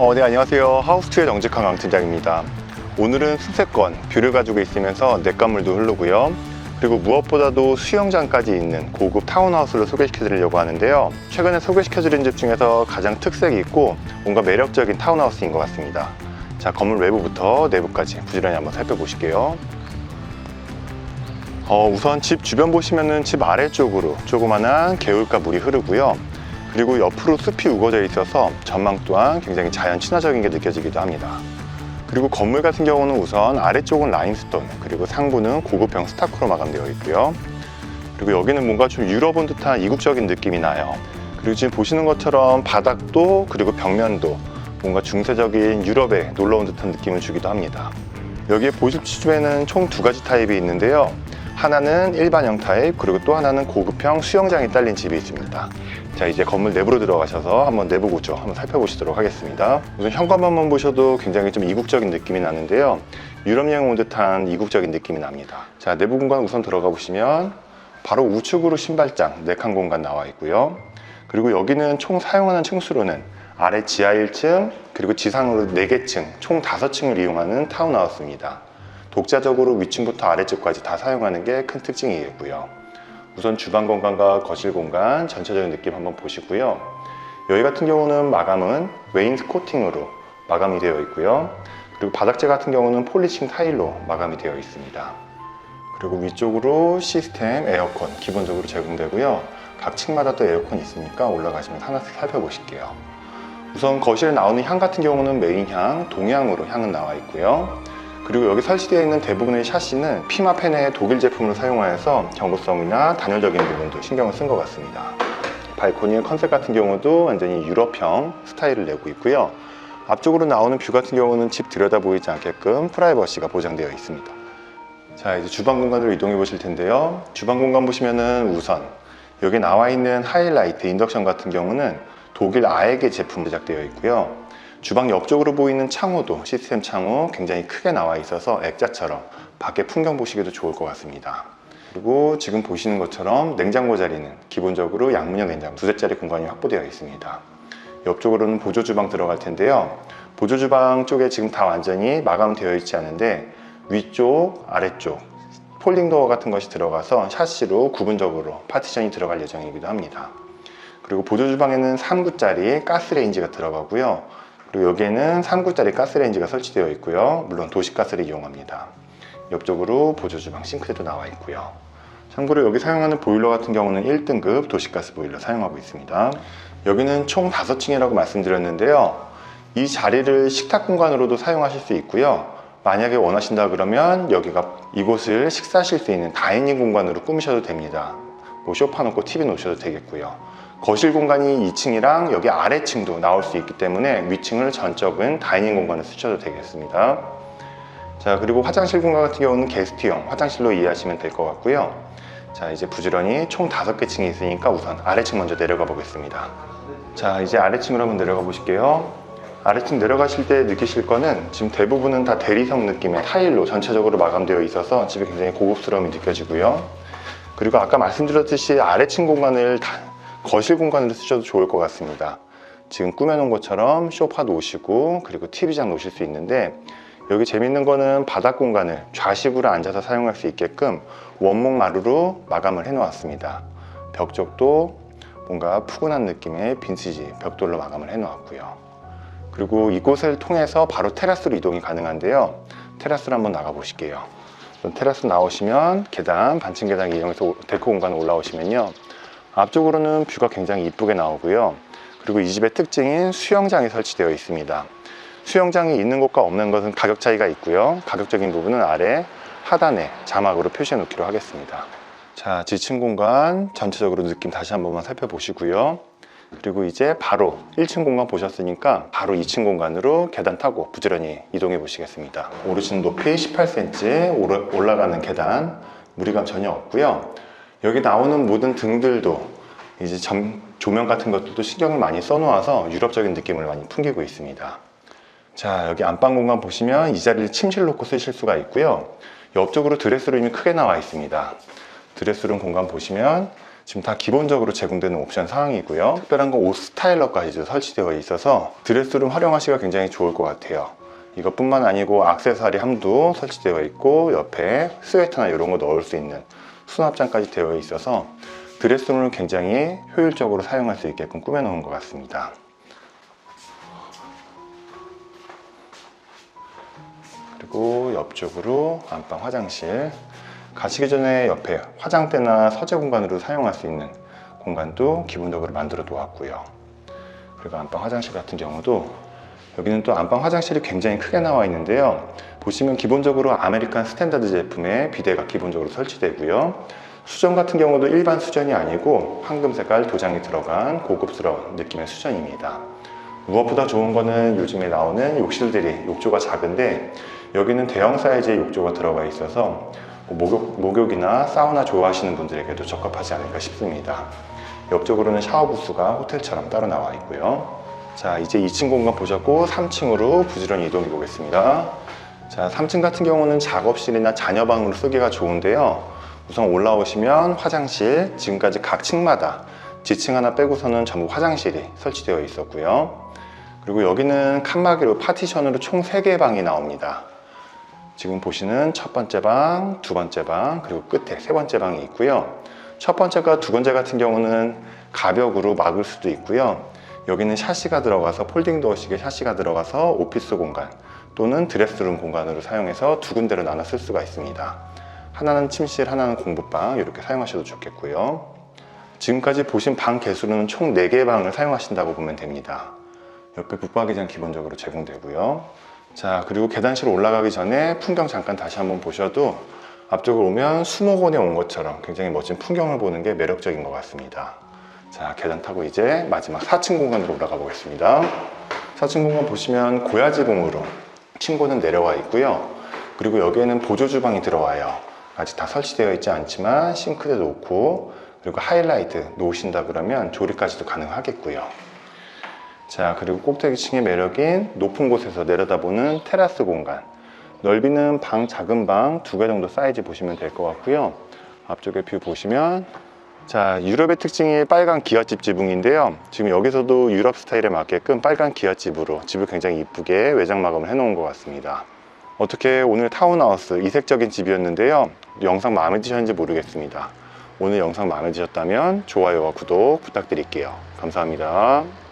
어, 네, 안녕하세요. 하우스투의 정직한 강 팀장입니다. 오늘은 수세권, 뷰를 가지고 있으면서 냇가물도 흐르고요. 그리고 무엇보다도 수영장까지 있는 고급 타운하우스를 소개시켜 드리려고 하는데요. 최근에 소개시켜 드린 집 중에서 가장 특색이 있고 뭔가 매력적인 타운하우스인 것 같습니다. 자, 건물 외부부터 내부까지 부지런히 한번 살펴보실게요. 어, 우선 집 주변 보시면은 집 아래쪽으로 조그만한 개울가 물이 흐르고요. 그리고 옆으로 숲이 우거져 있어서 전망 또한 굉장히 자연 친화적인 게 느껴지기도 합니다. 그리고 건물 같은 경우는 우선 아래쪽은 라임스톤, 그리고 상부는 고급형 스타크로 마감되어 있고요. 그리고 여기는 뭔가 좀 유럽 온 듯한 이국적인 느낌이 나요. 그리고 지금 보시는 것처럼 바닥도 그리고 벽면도 뭔가 중세적인 유럽에 놀러 온 듯한 느낌을 주기도 합니다. 여기에 보실 집에는 총 두 가지 타입이 있는데요. 하나는 일반형 타입, 그리고 또 하나는 고급형 수영장이 딸린 집이 있습니다. 자, 이제 건물 내부로 들어가셔서 한번 내부 구조 한번 살펴보시도록 하겠습니다. 우선 현관만만 보셔도 굉장히 좀 이국적인 느낌이 나는데요. 유럽 여행 온 듯한 이국적인 느낌이 납니다. 자, 내부 공간 우선 들어가 보시면 바로 우측으로 신발장 4칸 공간 나와 있고요. 그리고 여기는 총 사용하는 층수로는 아래 지하 1층, 그리고 지상으로 4개 층, 총 5층을 이용하는 타운하우스입니다. 독자적으로 위층부터 아래층까지 다 사용하는 게 큰 특징이고요. 우선 주방 공간과 거실 공간 전체적인 느낌 한번 보시고요. 여기 같은 경우는 마감은 웨인스코팅으로 마감이 되어 있고요. 그리고 바닥재 같은 경우는 폴리싱 타일로 마감이 되어 있습니다. 그리고 위쪽으로 시스템 에어컨 기본적으로 제공되고요. 각 층마다 또 에어컨이 있으니까 올라가시면 하나씩 살펴보실게요. 우선 거실에 나오는 향 같은 경우는 메인 향, 동향으로 향은 나와 있고요. 그리고 여기 설치되어 있는 대부분의 샤시는 피마 펜의 독일 제품을 사용하여서 경고성이나 단열적인 부분도 신경을 쓴 것 같습니다. 발코니 컨셉 같은 경우도 완전히 유럽형 스타일을 내고 있고요. 앞쪽으로 나오는 뷰 같은 경우는 집 들여다 보이지 않게끔 프라이버시가 보장되어 있습니다. 자, 이제 주방 공간으로 이동해 보실 텐데요. 주방 공간 보시면은 우선 여기 나와 있는 하이라이트 인덕션 같은 경우는 독일 아에게 제품 제작되어 있고요. 주방 옆쪽으로 보이는 창호도 시스템 창호 굉장히 크게 나와 있어서 액자처럼 밖에 풍경 보시기도 좋을 것 같습니다. 그리고 지금 보시는 것처럼 냉장고 자리는 기본적으로 양문형 냉장고 두 대짜리 공간이 확보되어 있습니다. 옆쪽으로는 보조 주방 들어갈 텐데요. 보조 주방 쪽에 지금 다 완전히 마감되어 있지 않은데 위쪽, 아래쪽 폴딩 도어 같은 것이 들어가서 샤시로 구분적으로 파티션이 들어갈 예정이기도 합니다. 그리고 보조 주방에는 3구짜리 가스레인지가 들어가고요. 그리고 여기에는 3구짜리 가스레인지가 설치되어 있고요. 물론 도시가스를 이용합니다. 옆쪽으로 보조 주방 싱크대도 나와 있고요. 참고로 여기 사용하는 보일러 같은 경우는 1등급 도시가스 보일러 사용하고 있습니다. 여기는 총 5층이라고 말씀드렸는데요. 이 자리를 식탁 공간으로도 사용하실 수 있고요. 만약에 원하신다 그러면 여기가 이곳을 식사하실 수 있는 다이닝 공간으로 꾸미셔도 됩니다. 뭐 소파 놓고 TV 놓으셔도 되겠고요. 거실 공간이 2층이랑 여기 아래층도 나올 수 있기 때문에 위층을 전적은 다이닝 공간을 쓰셔도 되겠습니다. 자 그리고 화장실 공간 같은 경우는 게스트용 화장실로 이해하시면 될 것 같고요. 자 이제 부지런히 총 5개 층이 있으니까 우선 아래층 먼저 내려가 보겠습니다. 자 이제 아래층으로 한번 내려가 보실게요. 아래층 내려가실 때 느끼실 거는 지금 대부분은 다 대리석 느낌의 타일로 전체적으로 마감되어 있어서 집에 굉장히 고급스러움이 느껴지고요. 그리고 아까 말씀드렸듯이 아래층 공간을 다 거실 공간으로 쓰셔도 좋을 것 같습니다. 지금 꾸며놓은 것처럼 소파 놓으시고 그리고 TV장 놓으실 수 있는데 여기 재밌는 거는 바닥 공간을 좌식으로 앉아서 사용할 수 있게끔 원목 마루로 마감을 해 놓았습니다. 벽 쪽도 뭔가 푸근한 느낌의 빈티지 벽돌로 마감을 해 놓았고요. 그리고 이곳을 통해서 바로 테라스로 이동이 가능한데요. 테라스로 한번 나가 보실게요. 테라스 나오시면 계단, 반층 계단 이용해서 데크 공간 올라오시면요. 앞쪽으로는 뷰가 굉장히 이쁘게 나오고요. 그리고 이 집의 특징인 수영장이 설치되어 있습니다. 수영장이 있는 곳과 없는 것은 가격 차이가 있고요. 가격적인 부분은 아래 하단에 자막으로 표시해 놓기로 하겠습니다. 자, 지층 공간 전체적으로 느낌 다시 한 번만 살펴보시고요. 그리고 이제 바로 1층 공간 보셨으니까 바로 2층 공간으로 계단 타고 부지런히 이동해 보시겠습니다. 오르시는 높이 18cm 올라가는 계단 무리감 전혀 없고요. 여기 나오는 모든 등들도 이제 점, 조명 같은 것들도 신경을 많이 써놓아서 유럽적인 느낌을 많이 풍기고 있습니다. 자, 여기 안방 공간 보시면 이 자리를 침실 놓고 쓰실 수가 있고요. 옆쪽으로 드레스룸이 크게 나와 있습니다. 드레스룸 공간 보시면 지금 다 기본적으로 제공되는 옵션 사항이고요. 특별한 건 옷 스타일러까지도 설치되어 있어서 드레스룸 활용하시기가 굉장히 좋을 것 같아요. 이것뿐만 아니고 악세사리 함도 설치되어 있고 옆에 스웨터나 이런 거 넣을 수 있는 수납장까지 되어 있어서 드레스룸을 굉장히 효율적으로 사용할 수 있게끔 꾸며놓은 것 같습니다. 그리고 옆쪽으로 안방 화장실 가시기 전에 옆에 화장대나 서재 공간으로 사용할 수 있는 공간도 기본적으로 만들어 놓았고요. 그리고 안방 화장실 같은 경우도 여기는 또 안방 화장실이 굉장히 크게 나와 있는데요. 보시면 기본적으로 아메리칸 스탠다드 제품의 비데가 기본적으로 설치되고요. 수전 같은 경우도 일반 수전이 아니고 황금 색깔 도장이 들어간 고급스러운 느낌의 수전입니다. 무엇보다 좋은 거는 요즘에 나오는 욕실들이 욕조가 작은데 여기는 대형 사이즈의 욕조가 들어가 있어서 뭐 목욕, 목욕이나 사우나 좋아하시는 분들에게도 적합하지 않을까 싶습니다. 옆쪽으로는 샤워 부스가 호텔처럼 따로 나와 있고요. 자, 이제 2층 공간 보셨고 3층으로 부지런히 이동해 보겠습니다. 자, 3층 같은 경우는 작업실이나 자녀방으로 쓰기가 좋은데요. 우선 올라오시면 화장실, 지금까지 각 층마다 지층 하나 빼고서는 전부 화장실이 설치되어 있었고요. 그리고 여기는 칸막이로 파티션으로 총 3개의 방이 나옵니다. 지금 보시는 첫 번째 방, 두 번째 방, 그리고 끝에 세 번째 방이 있고요. 첫 번째가 두 번째 같은 경우는 가벽으로 막을 수도 있고요. 여기는 샤시가 들어가서 폴딩 도어식의 샤시가 들어가서 오피스 공간 또는 드레스룸 공간으로 사용해서 두 군데로 나눠 쓸 수가 있습니다. 하나는 침실, 하나는 공부방 이렇게 사용하셔도 좋겠고요. 지금까지 보신 방 개수는 총 4개의 방을 사용하신다고 보면 됩니다. 옆에 붙박이장 기본적으로 제공되고요. 자, 그리고 계단실 올라가기 전에 풍경 잠깐 다시 한번 보셔도 앞쪽으로 오면 수목원에 온 것처럼 굉장히 멋진 풍경을 보는 게 매력적인 것 같습니다. 자, 계단 타고 이제 마지막 4층 공간으로 올라가 보겠습니다. 4층 공간 보시면 고야지공으로 층고는 내려와 있고요. 그리고 여기에는 보조 주방이 들어와요. 아직 다 설치되어 있지 않지만 싱크대 놓고 그리고 하이라이트 놓으신다 그러면 조리까지도 가능하겠고요. 자, 그리고 꼭대기층의 매력인 높은 곳에서 내려다보는 테라스 공간. 넓이는 방 작은 방 두 개 정도 사이즈 보시면 될 것 같고요. 앞쪽에 뷰 보시면 자, 유럽의 특징이 빨간 기와집 지붕인데요. 지금 여기서도 유럽 스타일에 맞게끔 빨간 기와집으로 집을 굉장히 이쁘게 외장 마감을 해 놓은 것 같습니다. 어떻게 오늘 타운하우스 이색적인 집이었는데요. 영상 마음에 드셨는지 모르겠습니다. 오늘 영상 마음에 드셨다면 좋아요와 구독 부탁드릴게요. 감사합니다.